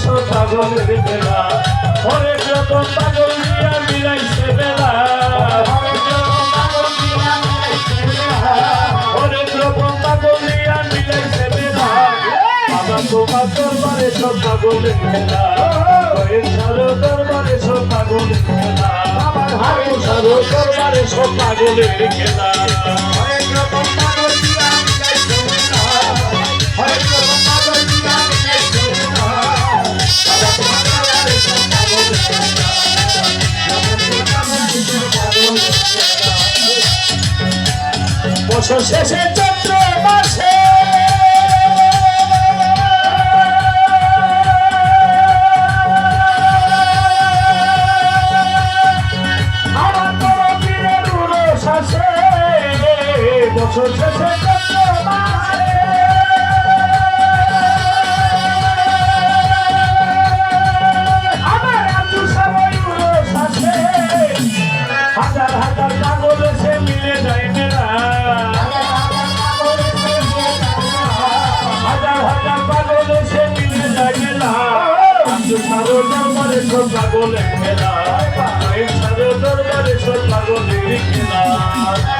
সব পাগলের খেলা হরেক রকম পাগল দিয়া মিলাইছে বেলা হরেক রকম পাগল দিয়া মিলাইছে বেলা বাবা তোমার দরবারে সব পাগলের খেলা হরেক সারো দরবারে সব পাগলের খেলা হারু সারো দরবারে সব পাগলের খেলা বছর শেষে চৈত্র মাসে আমার। বছর শেষে মিলে। মেলা। আব্দুল সারো দরবারে সব পাগলের খেলা সারো খেলা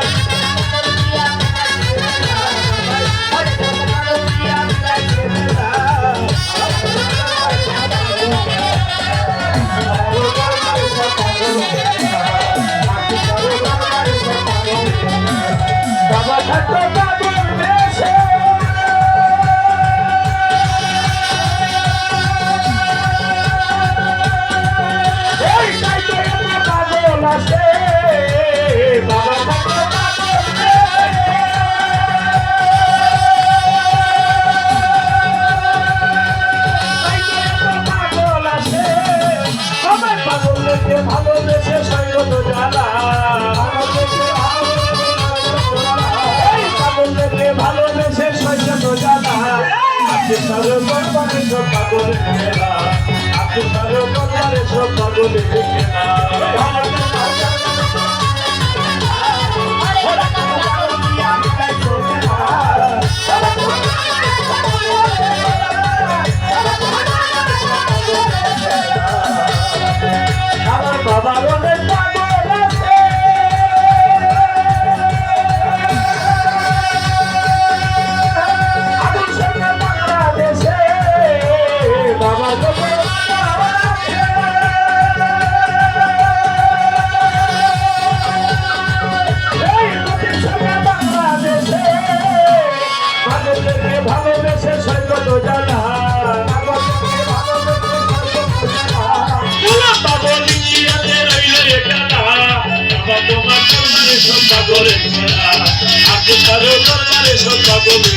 আপনি সারো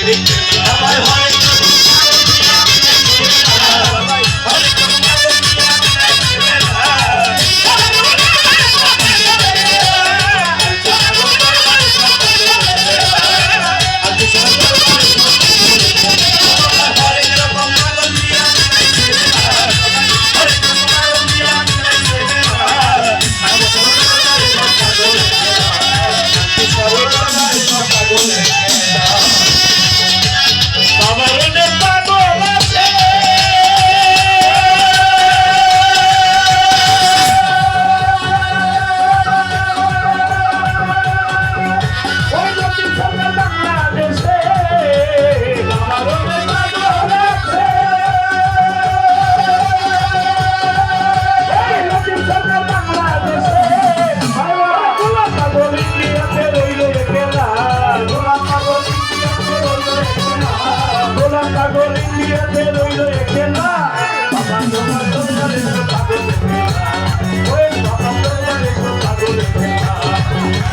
পাগলের খেলা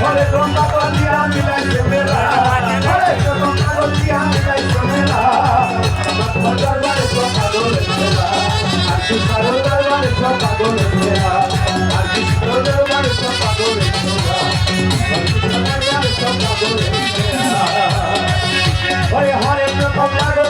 কোন পাগল দিয়া মিলাইছে মেলা। কোন পাগল দিয়া মিলাইছে মেলা। দরবারে পাগল একলা আর কি সারো দরবারে পাগল একলা আর কি সারো দরবারে পাগল একলা আর কি সারো দরবারে একলা ওই হরে মেলা হরে রকম